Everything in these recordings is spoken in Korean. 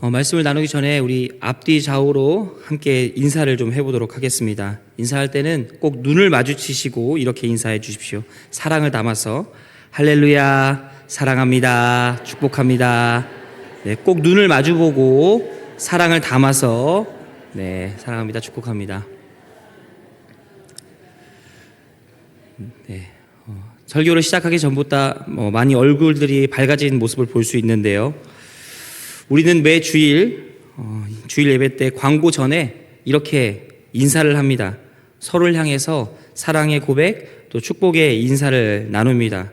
어, 말씀을 나누기 전에 우리 앞뒤 좌우로 함께 인사를 좀 해보도록 하겠습니다. 인사할 때는 꼭 눈을 마주치시고 이렇게 인사해 주십시오. 사랑을 담아서 할렐루야, 사랑합니다, 축복합니다. 네, 꼭 눈을 마주보고 사랑을 담아서 네, 사랑합니다, 축복합니다. 네, 어, 설교를 시작하기 전부터 뭐 많이 얼굴들이 밝아진 모습을 볼 수 있는데요. 우리는 매 주일 어, 주일 예배 때 광고 전에 이렇게 인사를 합니다. 서로를 향해서 사랑의 고백 또 축복의 인사를 나눕니다.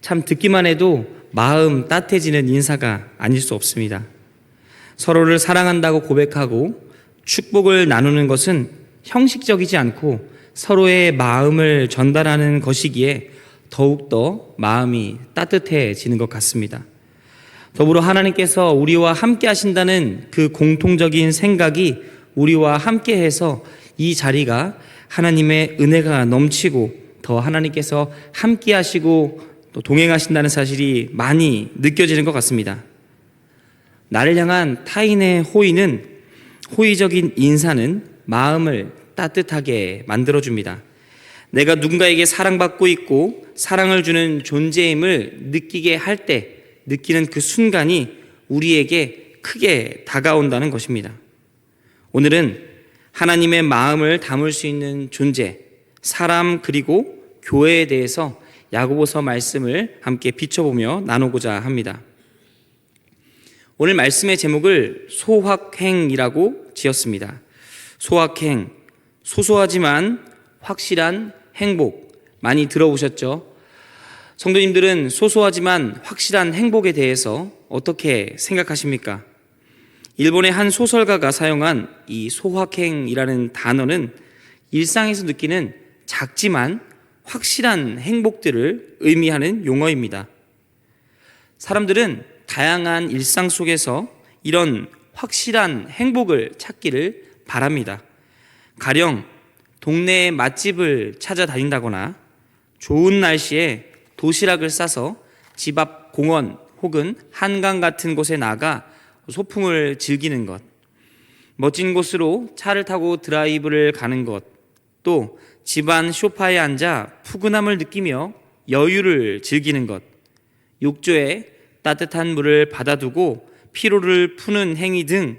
참 듣기만 해도 마음 따뜻해지는 인사가 아닐 수 없습니다. 서로를 사랑한다고 고백하고 축복을 나누는 것은 형식적이지 않고 서로의 마음을 전달하는 것이기에 더욱더 마음이 따뜻해지는 것 같습니다. 더불어 하나님께서 우리와 함께 하신다는 그 공통적인 생각이 우리와 함께 해서 이 자리가 하나님의 은혜가 넘치고 더 하나님께서 함께 하시고 또 동행하신다는 사실이 많이 느껴지는 것 같습니다. 나를 향한 타인의 호의는 호의적인 인사는 마음을 따뜻하게 만들어줍니다. 내가 누군가에게 사랑받고 있고 사랑을 주는 존재임을 느끼게 할 때 느끼는 그 순간이 우리에게 크게 다가온다는 것입니다. 오늘은 하나님의 마음을 담을 수 있는 존재, 사람 그리고 교회에 대해서 야고보서 말씀을 함께 비춰보며 나누고자 합니다. 오늘 말씀의 제목을 소확행이라고 지었습니다. 소확행, 소소하지만 확실한 행복 많이 들어보셨죠? 성도님들은 소소하지만 확실한 행복에 대해서 어떻게 생각하십니까? 일본의 한 소설가가 사용한 이 소확행이라는 단어는 일상에서 느끼는 작지만 확실한 행복들을 의미하는 용어입니다. 사람들은 다양한 일상 속에서 이런 확실한 행복을 찾기를 바랍니다. 가령 동네의 맛집을 찾아다닌다거나 좋은 날씨에 도시락을 싸서 집 앞 공원 혹은 한강 같은 곳에 나가 소풍을 즐기는 것, 멋진 곳으로 차를 타고 드라이브를 가는 것, 또 집안 소파에 앉아 푸근함을 느끼며 여유를 즐기는 것, 욕조에 따뜻한 물을 받아두고 피로를 푸는 행위 등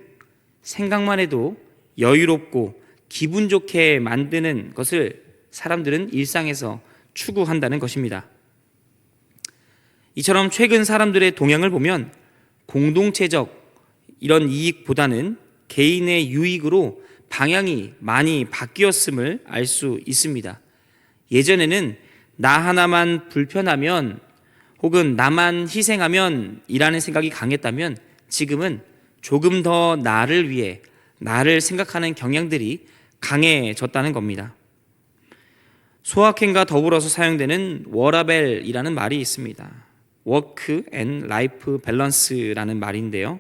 생각만 해도 여유롭고 기분 좋게 만드는 것을 사람들은 일상에서 추구한다는 것입니다. 이처럼 최근 사람들의 동향을 보면 공동체적 이런 이익보다는 개인의 유익으로 방향이 많이 바뀌었음을 알 수 있습니다. 예전에는 나 하나만 불편하면 혹은 나만 희생하면 이라는 생각이 강했다면 지금은 조금 더 나를 위해 나를 생각하는 경향들이 강해졌다는 겁니다. 소확행과 더불어서 사용되는 워라벨이라는 말이 있습니다. 워크 앤 라이프 밸런스라는 말인데요.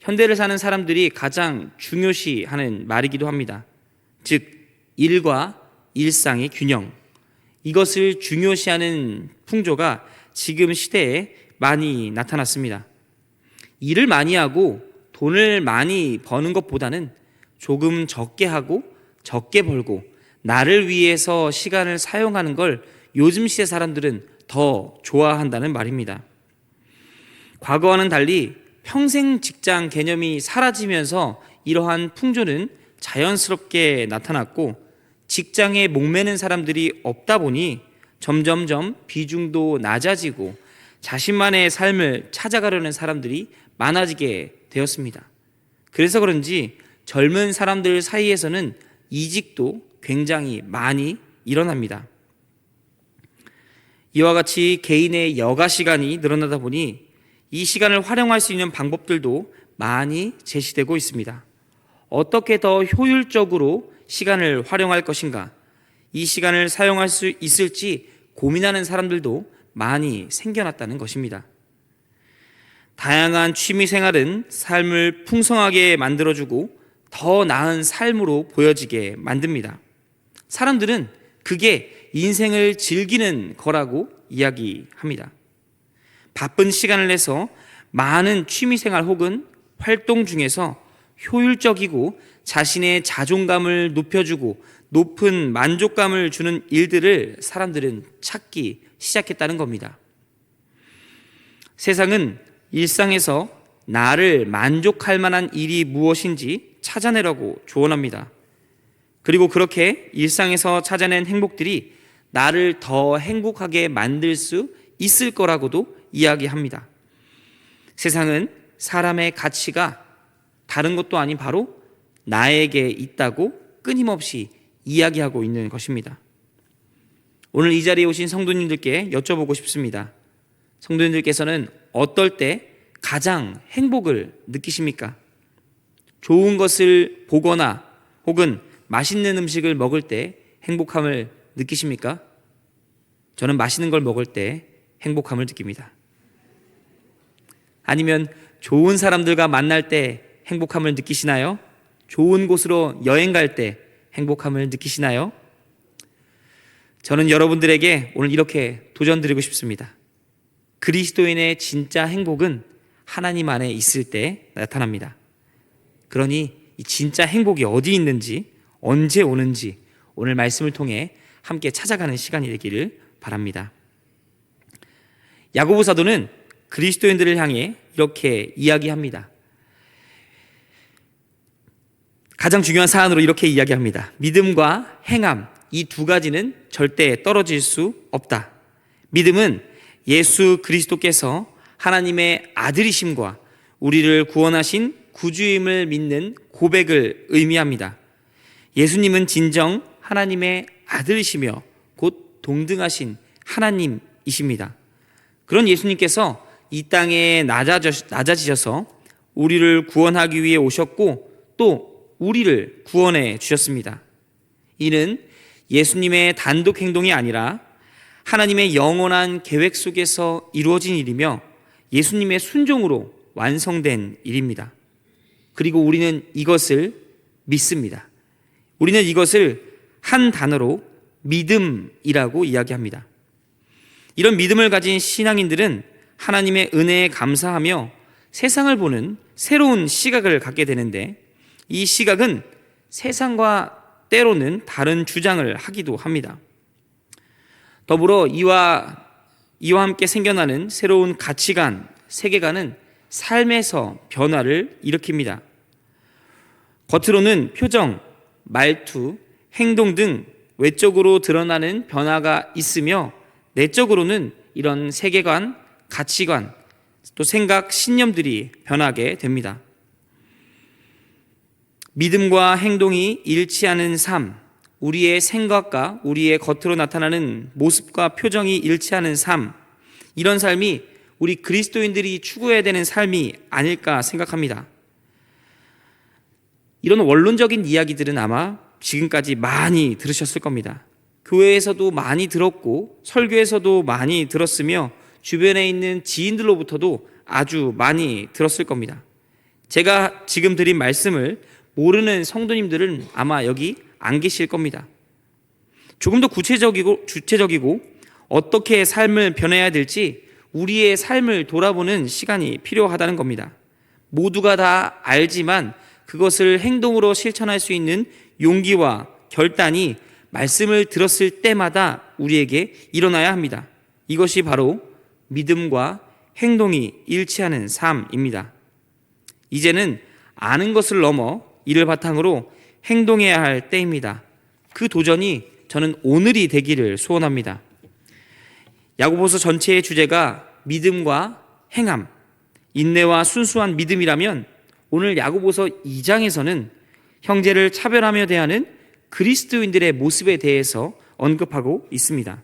현대를 사는 사람들이 가장 중요시하는 말이기도 합니다. 즉 일과 일상의 균형. 이것을 중요시하는 풍조가 지금 시대에 많이 나타났습니다. 일을 많이 하고 돈을 많이 버는 것보다는 조금 적게 하고 적게 벌고 나를 위해서 시간을 사용하는 걸 요즘 시대 사람들은 더 좋아한다는 말입니다. 과거와는 달리 평생 직장 개념이 사라지면서 이러한 풍조는 자연스럽게 나타났고 직장에 목매는 사람들이 없다 보니 점점점 비중도 낮아지고 자신만의 삶을 찾아가려는 사람들이 많아지게 되었습니다. 그래서 그런지 젊은 사람들 사이에서는 이직도 굉장히 많이 일어납니다. 이와 같이 개인의 여가 시간이 늘어나다 보니 이 시간을 활용할 수 있는 방법들도 많이 제시되고 있습니다. 어떻게 더 효율적으로 시간을 활용할 것인가? 이 시간을 사용할 수 있을지 고민하는 사람들도 많이 생겨났다는 것입니다. 다양한 취미 생활은 삶을 풍성하게 만들어주고 더 나은 삶으로 보여지게 만듭니다. 사람들은 그게 인생을 즐기는 거라고 이야기합니다. 바쁜 시간을 내서 많은 취미 생활 혹은 활동 중에서 효율적이고 자신의 자존감을 높여주고 높은 만족감을 주는 일들을 사람들은 찾기 시작했다는 겁니다. 세상은 일상에서 나를 만족할 만한 일이 무엇인지 찾아내라고 조언합니다. 그리고 그렇게 일상에서 찾아낸 행복들이 나를 더 행복하게 만들 수 있을 거라고도 이야기합니다. 세상은 사람의 가치가 다른 것도 아닌 바로 나에게 있다고 끊임없이 이야기하고 있는 것입니다. 오늘 이 자리에 오신 성도님들께 여쭤보고 싶습니다. 성도님들께서는 어떨 때 가장 행복을 느끼십니까? 좋은 것을 보거나 혹은 맛있는 음식을 먹을 때 행복함을 느끼십니까? 저는 맛있는 걸 먹을 때 행복함을 느낍니다. 아니면 좋은 사람들과 만날 때 행복함을 느끼시나요? 좋은 곳으로 여행 갈 때 행복함을 느끼시나요? 저는 여러분들에게 오늘 이렇게 도전드리고 싶습니다. 그리스도인의 진짜 행복은 하나님 안에 있을 때 나타납니다. 그러니 이 진짜 행복이 어디 있는지 언제 오는지 오늘 말씀을 통해 함께 찾아가는 시간이 되기를 바랍니다. 야고보 사도는 그리스도인들을 향해 이렇게 이야기합니다. 가장 중요한 사안으로 이렇게 이야기합니다. 믿음과 행함 이 두 가지는 절대 떨어질 수 없다. 믿음은 예수 그리스도께서 하나님의 아들이심과 우리를 구원하신 구주임을 믿는 고백을 의미합니다. 예수님은 진정 하나님의 아들이시며 곧 동등하신 하나님이십니다. 그런 예수님께서 이 땅에 낮아지셔서 우리를 구원하기 위해 오셨고 또 우리를 구원해 주셨습니다. 이는 예수님의 단독 행동이 아니라 하나님의 영원한 계획 속에서 이루어진 일이며 예수님의 순종으로 완성된 일입니다. 그리고 우리는 이것을 믿습니다. 우리는 이것을 한 단어로 믿음이라고 이야기합니다. 이런 믿음을 가진 신앙인들은 하나님의 은혜에 감사하며 세상을 보는 새로운 시각을 갖게 되는데 이 시각은 세상과 때로는 다른 주장을 하기도 합니다. 더불어 이와 이와 함께 생겨나는 새로운 가치관, 세계관은 삶에서 변화를 일으킵니다. 겉으로는 표정, 말투, 행동 등 외적으로 드러나는 변화가 있으며 내적으로는 이런 세계관, 가치관, 또 생각, 신념들이 변하게 됩니다. 믿음과 행동이 일치하는 삶, 우리의 생각과 우리의 겉으로 나타나는 모습과 표정이 일치하는 삶, 이런 삶이 우리 그리스도인들이 추구해야 되는 삶이 아닐까 생각합니다. 이런 원론적인 이야기들은 아마 지금까지 많이 들으셨을 겁니다. 교회에서도 많이 들었고 설교에서도 많이 들었으며 주변에 있는 지인들로부터도 아주 많이 들었을 겁니다. 제가 지금 드린 말씀을 모르는 성도님들은 아마 여기 안 계실 겁니다. 조금 더 구체적이고 주체적이고 어떻게 삶을 변해야 될지 우리의 삶을 돌아보는 시간이 필요하다는 겁니다. 모두가 다 알지만 그것을 행동으로 실천할 수 있는 용기와 결단이 말씀을 들었을 때마다 우리에게 일어나야 합니다. 이것이 바로 믿음과 행동이 일치하는 삶입니다. 이제는 아는 것을 넘어 이를 바탕으로 행동해야 할 때입니다. 그 도전이 저는 오늘이 되기를 소원합니다. 야고보서 전체의 주제가 믿음과 행함, 인내와 순수한 믿음이라면 오늘 야고보서 2장에서는 형제를 차별하며 대하는 그리스도인들의 모습에 대해서 언급하고 있습니다.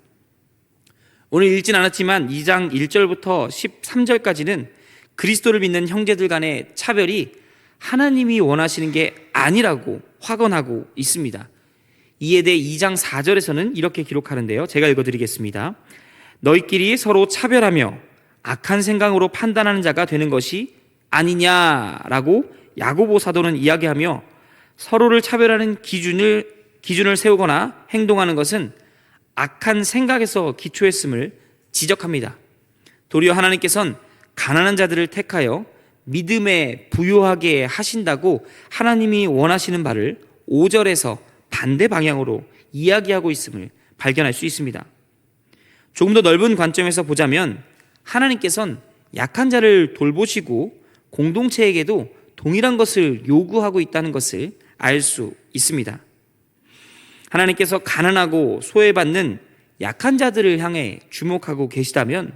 오늘 읽진 않았지만 2장 1절부터 13절까지는 그리스도를 믿는 형제들 간의 차별이 하나님이 원하시는 게 아니라고 확언하고 있습니다. 이에 대해 2장 4절에서는 이렇게 기록하는데요. 제가 읽어드리겠습니다. 너희끼리 서로 차별하며 악한 생각으로 판단하는 자가 되는 것이 아니냐라고 야고보 사도는 이야기하며 서로를 차별하는 기준을 기준을 세우거나 행동하는 것은 악한 생각에서 기초했음을 지적합니다. 도리어 하나님께서는 가난한 자들을 택하여 믿음에 부요하게 하신다고 하나님이 원하시는 바를 5절에서 반대 방향으로 이야기하고 있음을 발견할 수 있습니다. 조금 더 넓은 관점에서 보자면 하나님께선 약한 자를 돌보시고 공동체에게도 동일한 것을 요구하고 있다는 것을 알 수 있습니다. 하나님께서 가난하고 소외받는 약한 자들을 향해 주목하고 계시다면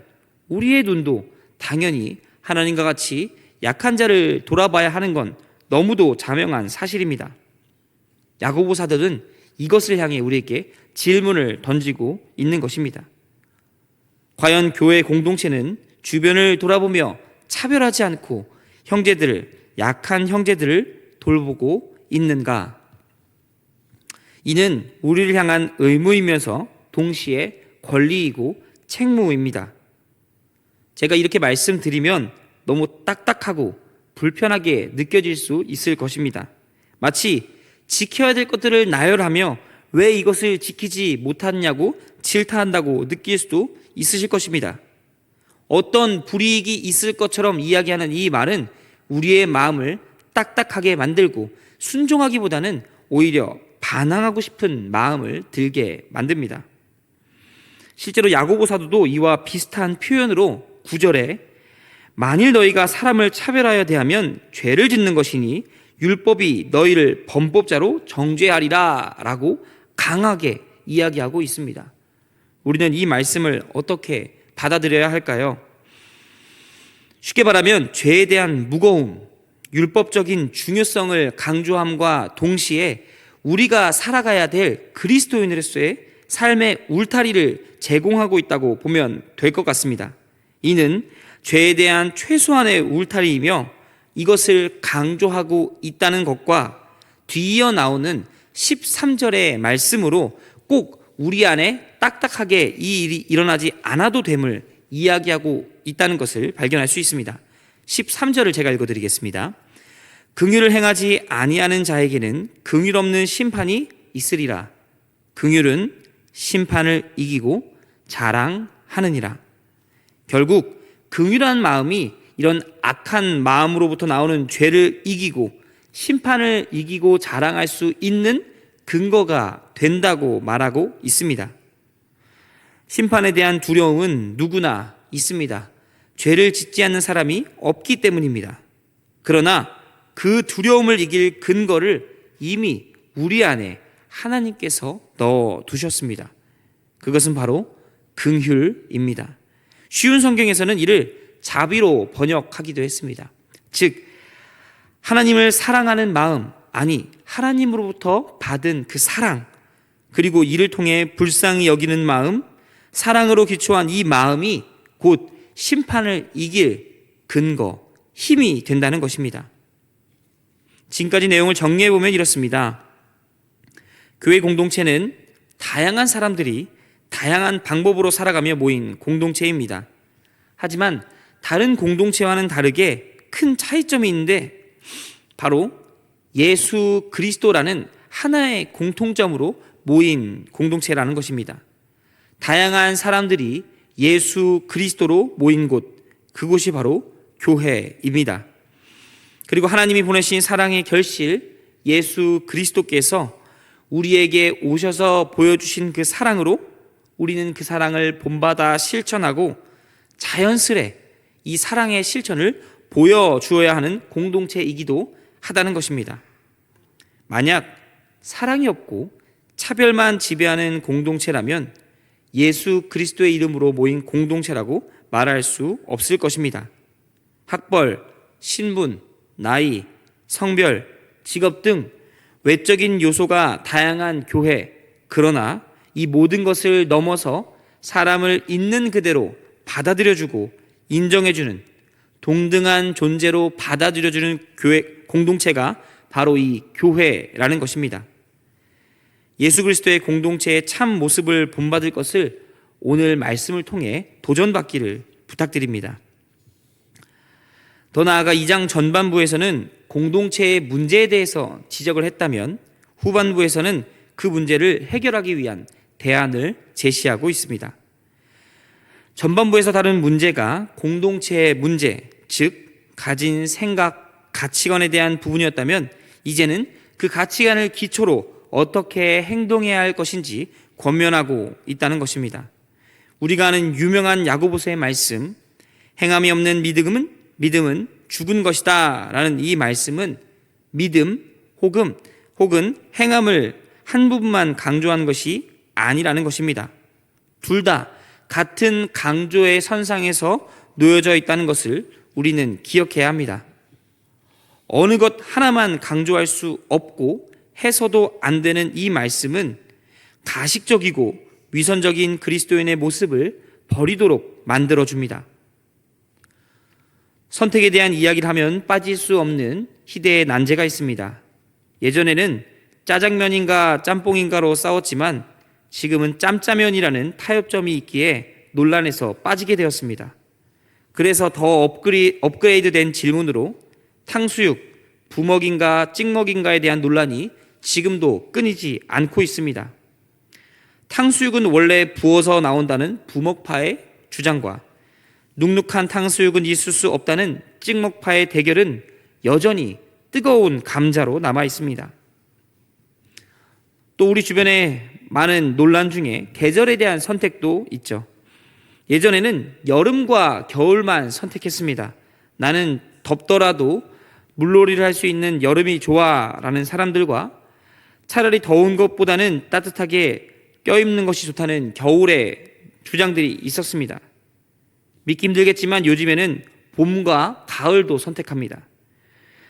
우리의 눈도 당연히 하나님과 같이 약한 자를 돌아봐야 하는 건 너무도 자명한 사실입니다. 야고보 사도는 이것을 향해 우리에게 질문을 던지고 있는 것입니다. 과연 교회 공동체는 주변을 돌아보며 차별하지 않고 형제들을 약한 형제들을 돌보고 있는가? 이는 우리를 향한 의무이면서 동시에 권리이고 책무입니다. 제가 이렇게 말씀드리면 너무 딱딱하고 불편하게 느껴질 수 있을 것입니다. 마치 지켜야 될 것들을 나열하며 왜 이것을 지키지 못하냐고 질타한다고 느낄 수도 있으실 것입니다. 어떤 불이익이 있을 것처럼 이야기하는 이 말은 우리의 마음을 딱딱하게 만들고 순종하기보다는 오히려 반항하고 싶은 마음을 들게 만듭니다. 실제로 야고보 사도도 이와 비슷한 표현으로 구절에 만일 너희가 사람을 차별하여 대하면 죄를 짓는 것이니 율법이 너희를 범법자로 정죄하리라 라고 강하게 이야기하고 있습니다. 우리는 이 말씀을 어떻게 받아들여야 할까요? 쉽게 말하면 죄에 대한 무거움, 율법적인 중요성을 강조함과 동시에 우리가 살아가야 될 그리스도인으로서의 삶의 울타리를 제공하고 있다고 보면 될 것 같습니다. 이는 죄에 대한 최소한의 울타리이며 이것을 강조하고 있다는 것과 뒤이어 나오는 13절의 말씀으로 꼭 우리 안에 딱딱하게 이 일이 일어나지 않아도 됨을 이야기하고 있다는 것을 발견할 수 있습니다. 13절을 제가 읽어 드리겠습니다. 긍휼을 행하지 아니하는 자에게는 긍휼 없는 심판이 있으리라. 긍휼은 심판을 이기고 자랑하느니라. 결국 긍휼한 마음이 이런 악한 마음으로부터 나오는 죄를 이기고 심판을 이기고 자랑할 수 있는 근거가 된다고 말하고 있습니다. 심판에 대한 두려움은 누구나 있습니다. 죄를 짓지 않는 사람이 없기 때문입니다. 그러나 그 두려움을 이길 근거를 이미 우리 안에 하나님께서 넣어 두셨습니다. 그것은 바로 긍휼입니다. 쉬운 성경에서는 이를 자비로 번역하기도 했습니다. 즉 하나님을 사랑하는 마음 아니 하나님으로부터 받은 그 사랑 그리고 이를 통해 불쌍히 여기는 마음 사랑으로 기초한 이 마음이 곧 심판을 이길 근거 힘이 된다는 것입니다. 지금까지 내용을 정리해 보면 이렇습니다. 교회 공동체는 다양한 사람들이 다양한 방법으로 살아가며 모인 공동체입니다. 하지만 다른 공동체와는 다르게 큰 차이점이 있는데 바로 예수 그리스도라는 하나의 공통점으로 모인 공동체라는 것입니다. 다양한 사람들이 예수 그리스도로 모인 곳, 그곳이 바로 교회입니다. 그리고 하나님이 보내신 사랑의 결실, 예수 그리스도께서 우리에게 오셔서 보여주신 그 사랑으로 우리는 그 사랑을 본받아 실천하고 자연스레 이 사랑의 실천을 보여주어야 하는 공동체이기도 하다는 것입니다. 만약 사랑이 없고 차별만 지배하는 공동체라면 예수 그리스도의 이름으로 모인 공동체라고 말할 수 없을 것입니다. 학벌, 신분, 나이, 성별, 직업 등 외적인 요소가 다양한 교회, 그러나 이 모든 것을 넘어서 사람을 있는 그대로 받아들여주고 인정해주는 동등한 존재로 받아들여주는 교회 공동체가 바로 이 교회라는 것입니다. 예수 그리스도의 공동체의 참 모습을 본받을 것을 오늘 말씀을 통해 도전받기를 부탁드립니다. 더 나아가 2장 전반부에서는 공동체의 문제에 대해서 지적을 했다면 후반부에서는 그 문제를 해결하기 위한 대안을 제시하고 있습니다. 전반부에서 다룬 문제가 공동체의 문제, 즉 가진 생각, 가치관에 대한 부분이었다면 이제는 그 가치관을 기초로 어떻게 행동해야 할 것인지 권면하고 있다는 것입니다. 우리가 아는 유명한 야고보서의 말씀, 행함이 없는 믿음은 믿음은 죽은 것이다 라는 이 말씀은 믿음 혹은 혹은 행함을 한 부분만 강조한 것이 아니라는 것입니다. 둘 다 같은 강조의 선상에서 놓여져 있다는 것을 우리는 기억해야 합니다. 어느 것 하나만 강조할 수 없고 해서도 안 되는 이 말씀은 가식적이고 위선적인 그리스도인의 모습을 버리도록 만들어 줍니다. 선택에 대한 이야기를 하면 빠질 수 없는 희대의 난제가 있습니다. 예전에는 짜장면인가 짬뽕인가로 싸웠지만 지금은 짬짜면이라는 타협점이 있기에 논란에서 빠지게 되었습니다. 그래서 더 업그레, 업그레이드 된 질문으로 탕수육, 부먹인가 찍먹인가에 대한 논란이 지금도 끊이지 않고 있습니다. 탕수육은 원래 부어서 나온다는 부먹파의 주장과 눅눅한 탕수육은 있을 수 없다는 찍먹파의 대결은 여전히 뜨거운 감자로 남아 있습니다. 또 우리 주변에 많은 논란 중에 계절에 대한 선택도 있죠. 예전에는 여름과 겨울만 선택했습니다. 나는 덥더라도 물놀이를 할 수 있는 여름이 좋아라는 사람들과 차라리 더운 것보다는 따뜻하게 껴입는 것이 좋다는 겨울의 주장들이 있었습니다. 믿기 힘들겠지만 요즘에는 봄과 가을도 선택합니다.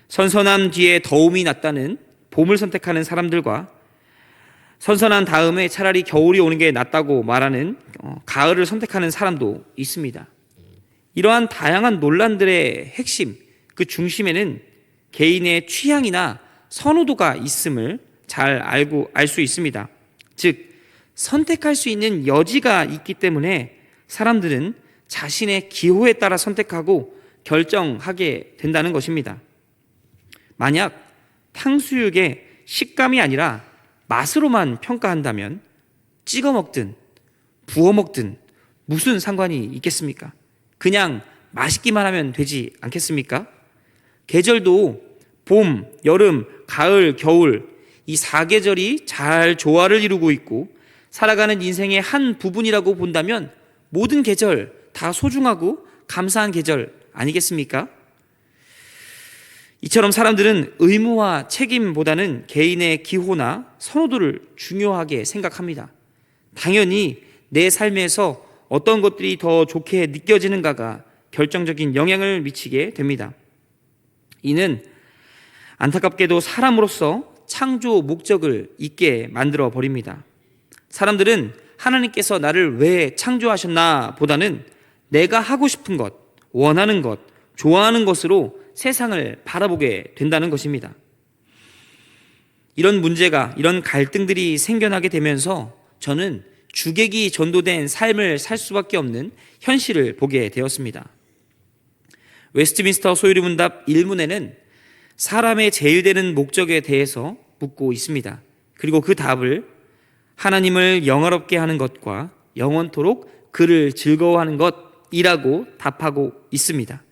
선선함 뒤에 더움이 낫다는 봄을 선택하는 사람들과 선선한 다음에 차라리 겨울이 오는 게 낫다고 말하는 어, 가을을 선택하는 사람도 있습니다. 이러한 다양한 논란들의 핵심, 그 중심에는 개인의 취향이나 선호도가 있음을 잘 알고 알 수 있습니다. 즉 선택할 수 있는 여지가 있기 때문에 사람들은 자신의 기호에 따라 선택하고 결정하게 된다는 것입니다. 만약 탕수육의 식감이 아니라 맛으로만 평가한다면 찍어 먹든 부어 먹든 무슨 상관이 있겠습니까? 그냥 맛있기만 하면 되지 않겠습니까? 계절도 봄, 여름, 가을, 겨울 이 사계절이 잘 조화를 이루고 있고 살아가는 인생의 한 부분이라고 본다면 모든 계절 다 소중하고 감사한 계절 아니겠습니까? 이처럼 사람들은 의무와 책임보다는 개인의 기호나 선호도를 중요하게 생각합니다. 당연히 내 삶에서 어떤 것들이 더 좋게 느껴지는가가 결정적인 영향을 미치게 됩니다. 이는 안타깝게도 사람으로서 창조 목적을 잊게 만들어 버립니다. 사람들은 하나님께서 나를 왜 창조하셨나 보다는 내가 하고 싶은 것, 원하는 것, 좋아하는 것으로 세상을 바라보게 된다는 것입니다. 이런 문제가, 이런 갈등들이 생겨나게 되면서 저는 주객이 전도된 삶을 살 수밖에 없는 현실을 보게 되었습니다. 웨스트민스터 소유리 문답 1문에는 사람의 제일 되는 목적에 대해서 묻고 있습니다. 그리고 그 답을 하나님을 영화롭게 하는 것과 영원토록 그를 즐거워하는 것 이라고 답하고 있습니다.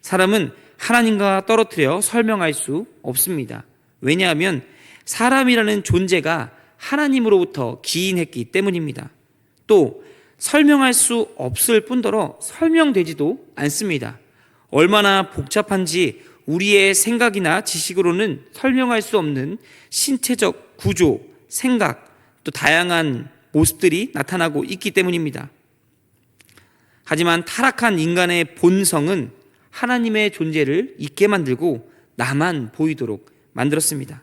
사람은 하나님과 떨어뜨려 설명할 수 없습니다. 왜냐하면 사람이라는 존재가 하나님으로부터 기인했기 때문입니다. 또 설명할 수 없을 뿐더러 설명되지도 않습니다. 얼마나 복잡한지 우리의 생각이나 지식으로는 설명할 수 없는 신체적 구조, 생각, 또 다양한 모습들이 나타나고 있기 때문입니다. 하지만 타락한 인간의 본성은 하나님의 존재를 잊게 만들고 나만 보이도록 만들었습니다.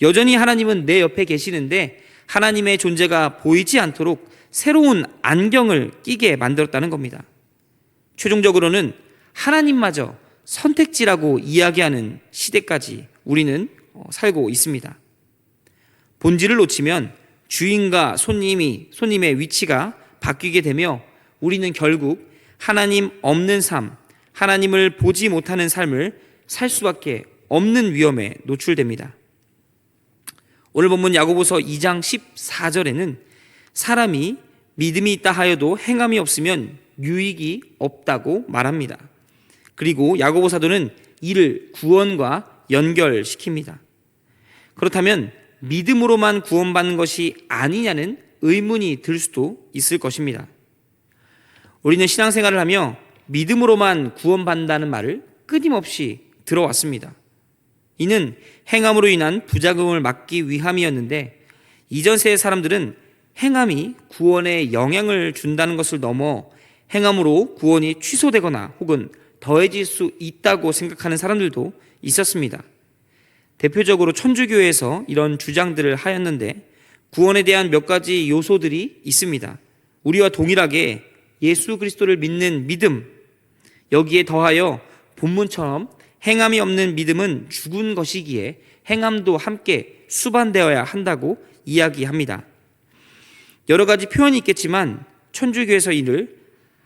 여전히 하나님은 내 옆에 계시는데 하나님의 존재가 보이지 않도록 새로운 안경을 끼게 만들었다는 겁니다. 최종적으로는 하나님마저 선택지라고 이야기하는 시대까지 우리는 어, 살고 있습니다. 본질을 놓치면 주인과 손님이 손님의 위치가 바뀌게 되며 우리는 결국 하나님 없는 삶, 하나님을 보지 못하는 삶을 살 수밖에 없는 위험에 노출됩니다. 오늘 본문 야고보서 2장 14절에는 사람이 믿음이 있다 하여도 행함이 없으면 유익이 없다고 말합니다. 그리고 야고보 사도는 이를 구원과 연결시킵니다. 그렇다면 믿음으로만 구원받는 것이 아니냐는 의문이 들 수도 있을 것입니다. 우리는 신앙생활을 하며 믿음으로만 구원받는다는 말을 끊임없이 들어왔습니다. 이는 행함으로 인한 부작용을 막기 위함이었는데 이전 세의 사람들은 행함이 구원에 영향을 준다는 것을 넘어 행함으로 구원이 취소되거나 혹은 더해질 수 있다고 생각하는 사람들도 있었습니다. 대표적으로 천주교에서 이런 주장들을 하였는데 구원에 대한 몇 가지 요소들이 있습니다. 우리와 동일하게 예수 그리스도를 믿는 믿음, 여기에 더하여 본문처럼 행함이 없는 믿음은 죽은 것이기에 행함도 함께 수반되어야 한다고 이야기합니다. 여러 가지 표현이 있겠지만 천주교에서 이를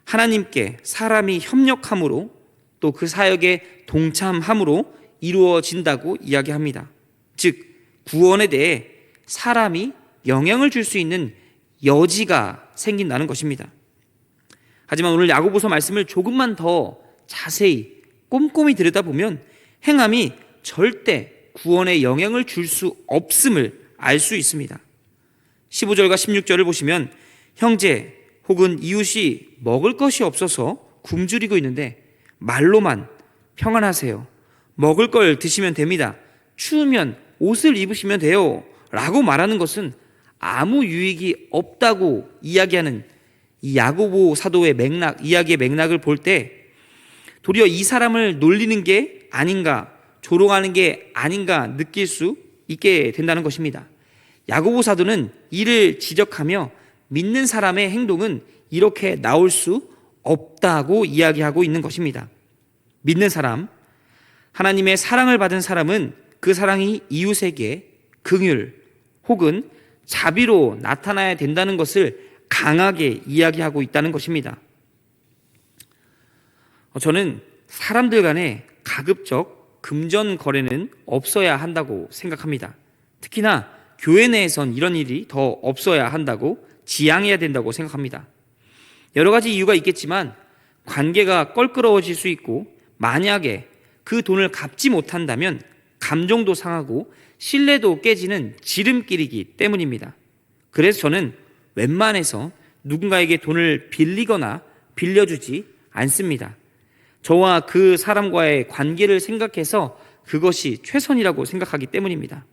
하나님께 사람이 협력함으로 또 그 사역에 동참함으로 이루어진다고 이야기합니다. 즉, 구원에 대해 사람이 영향을 줄 수 있는 여지가 생긴다는 것입니다. 하지만 오늘 야고보서 말씀을 조금만 더 자세히 꼼꼼히 들여다보면 행함이 절대 구원에 영향을 줄 수 없음을 알 수 있습니다. 15절과 16절을 보시면 형제 혹은 이웃이 먹을 것이 없어서 굶주리고 있는데 말로만 평안하세요. 먹을 걸 드시면 됩니다. 추우면 옷을 입으시면 돼요. 라고 말하는 것은 아무 유익이 없다고 이야기하는 이 야고보 사도의 맥락, 이야기의 맥락을 볼 때 도리어 이 사람을 놀리는 게 아닌가, 조롱하는 게 아닌가 느낄 수 있게 된다는 것입니다. 야고보 사도는 이를 지적하며 믿는 사람의 행동은 이렇게 나올 수 없다고 이야기하고 있는 것입니다. 믿는 사람, 하나님의 사랑을 받은 사람은 그 사랑이 이웃에게 긍휼 혹은 자비로 나타나야 된다는 것을 강하게 이야기하고 있다는 것입니다. 저는 사람들 간에 가급적 금전 거래는 없어야 한다고 생각합니다. 특히나 교회 내에선 이런 일이 더 없어야 한다고 지양해야 된다고 생각합니다. 여러 가지 이유가 있겠지만 관계가 껄끄러워질 수 있고 만약에 그 돈을 갚지 못한다면 감정도 상하고 신뢰도 깨지는 지름길이기 때문입니다. 그래서 저는 웬만해서 누군가에게 돈을 빌리거나 빌려주지 않습니다. 저와 그 사람과의 관계를 생각해서 그것이 최선이라고 생각하기 때문입니다.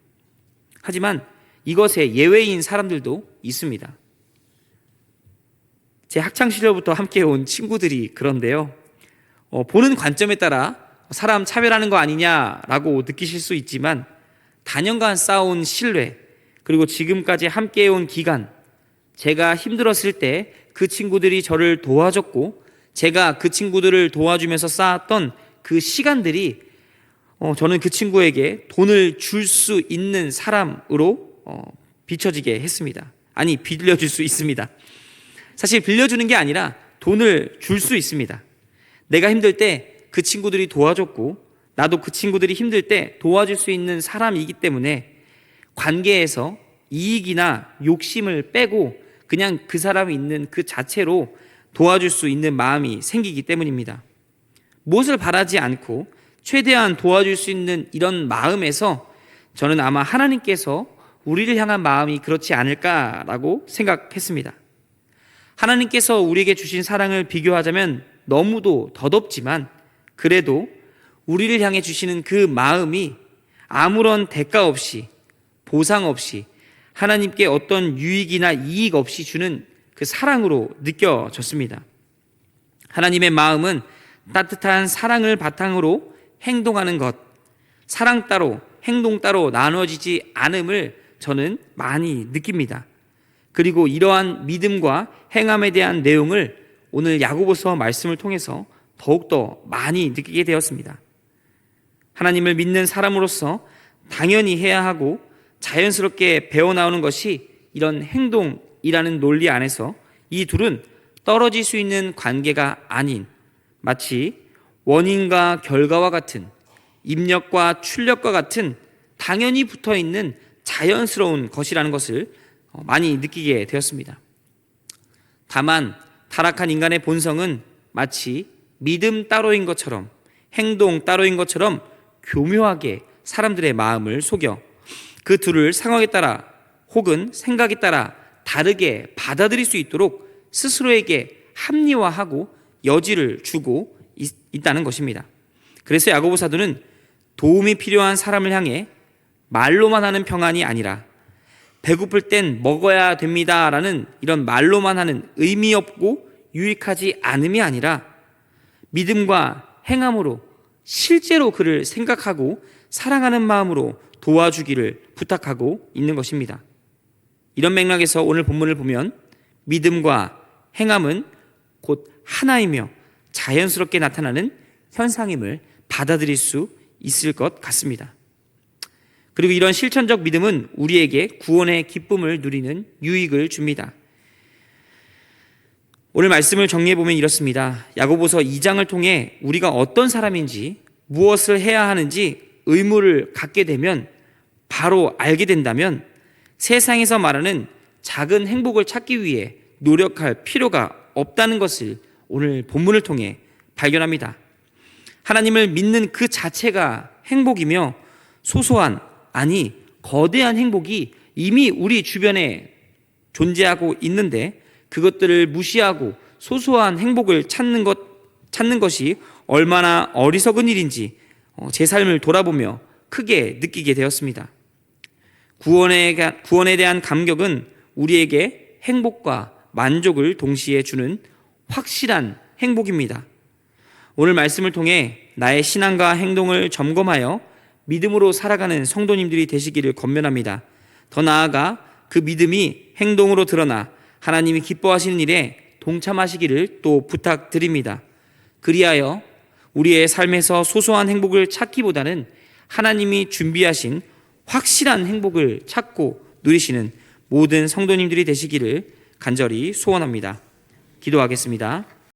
하지만 이것에 예외인 사람들도 있습니다. 제 학창 시절부터 함께 온 친구들이 그런데요. 어, 보는 관점에 따라 사람 차별하는 거 아니냐라고 느끼실 수 있지만 단연간 쌓아온 신뢰 그리고 지금까지 함께 온 기간 제가 힘들었을 때 그 친구들이 저를 도와줬고 제가 그 친구들을 도와주면서 쌓았던 그 시간들이 어, 저는 그 친구에게 돈을 줄 수 있는 사람으로 어, 비춰지게 했습니다. 아니 빌려줄 수 있습니다. 사실 빌려주는 게 아니라 돈을 줄 수 있습니다. 내가 힘들 때 그 친구들이 도와줬고 나도 그 친구들이 힘들 때 도와줄 수 있는 사람이기 때문에 관계에서 이익이나 욕심을 빼고 그냥 그 사람이 있는 그 자체로 도와줄 수 있는 마음이 생기기 때문입니다. 무엇을 바라지 않고 최대한 도와줄 수 있는 이런 마음에서 저는 아마 하나님께서 우리를 향한 마음이 그렇지 않을까라고 생각했습니다. 하나님께서 우리에게 주신 사랑을 비교하자면 너무도 더덥지만 그래도 우리를 향해 주시는 그 마음이 아무런 대가 없이 보상 없이 하나님께 어떤 유익이나 이익 없이 주는 그 사랑으로 느껴졌습니다. 하나님의 마음은 따뜻한 사랑을 바탕으로 행동하는 것, 사랑 따로, 행동 따로 나눠지지 않음을 저는 많이 느낍니다. 그리고 이러한 믿음과 행함에 대한 내용을 오늘 야고보서 말씀을 통해서 더욱더 많이 느끼게 되었습니다. 하나님을 믿는 사람으로서 당연히 해야 하고 자연스럽게 배워 나오는 것이 이런 행동이라는 논리 안에서 이 둘은 떨어질 수 있는 관계가 아닌 마치 원인과 결과와 같은 입력과 출력과 같은 당연히 붙어 있는 자연스러운 것이라는 것을 많이 느끼게 되었습니다. 다만 타락한 인간의 본성은 마치 믿음 따로인 것처럼 행동 따로인 것처럼 교묘하게 사람들의 마음을 속여 그 둘을 상황에 따라 혹은 생각에 따라 다르게 받아들일 수 있도록 스스로에게 합리화하고 여지를 주고 있, 있다는 것입니다. 그래서 야고보 사도는 도움이 필요한 사람을 향해 말로만 하는 평안이 아니라 배고플 땐 먹어야 됩니다라는 이런 말로만 하는 의미 없고 유익하지 않음이 아니라 믿음과 행함으로 실제로 그를 생각하고 사랑하는 마음으로 도와주기를 부탁하고 있는 것입니다. 이런 맥락에서 오늘 본문을 보면 믿음과 행함은 곧 하나이며 자연스럽게 나타나는 현상임을 받아들일 수 있을 것 같습니다. 그리고 이런 실천적 믿음은 우리에게 구원의 기쁨을 누리는 유익을 줍니다. 오늘 말씀을 정리해 보면 이렇습니다. 야고보서 2장을 통해 우리가 어떤 사람인지 무엇을 해야 하는지 의무를 갖게 되면 바로 알게 된다면 세상에서 말하는 작은 행복을 찾기 위해 노력할 필요가 없다는 것을 오늘 본문을 통해 발견합니다. 하나님을 믿는 그 자체가 행복이며 소소한 아니 거대한 행복이 이미 우리 주변에 존재하고 있는데 그것들을 무시하고 소소한 행복을 찾는 것 찾는 것이 얼마나 어리석은 일인지 어, 제 삶을 돌아보며 크게 느끼게 되었습니다. 구원에, 가- 구원에 대한 감격은 우리에게 행복과 만족을 동시에 주는 확실한 행복입니다. 오늘 말씀을 통해 나의 신앙과 행동을 점검하여 믿음으로 살아가는 성도님들이 되시기를 권면합니다. 더 나아가 그 믿음이 행동으로 드러나 하나님이 기뻐하시는 일에 동참하시기를 또 부탁드립니다. 그리하여 우리의 삶에서 소소한 행복을 찾기보다는 하나님이 준비하신 확실한 행복을 찾고 누리시는 모든 성도님들이 되시기를 간절히 소원합니다. 기도하겠습니다.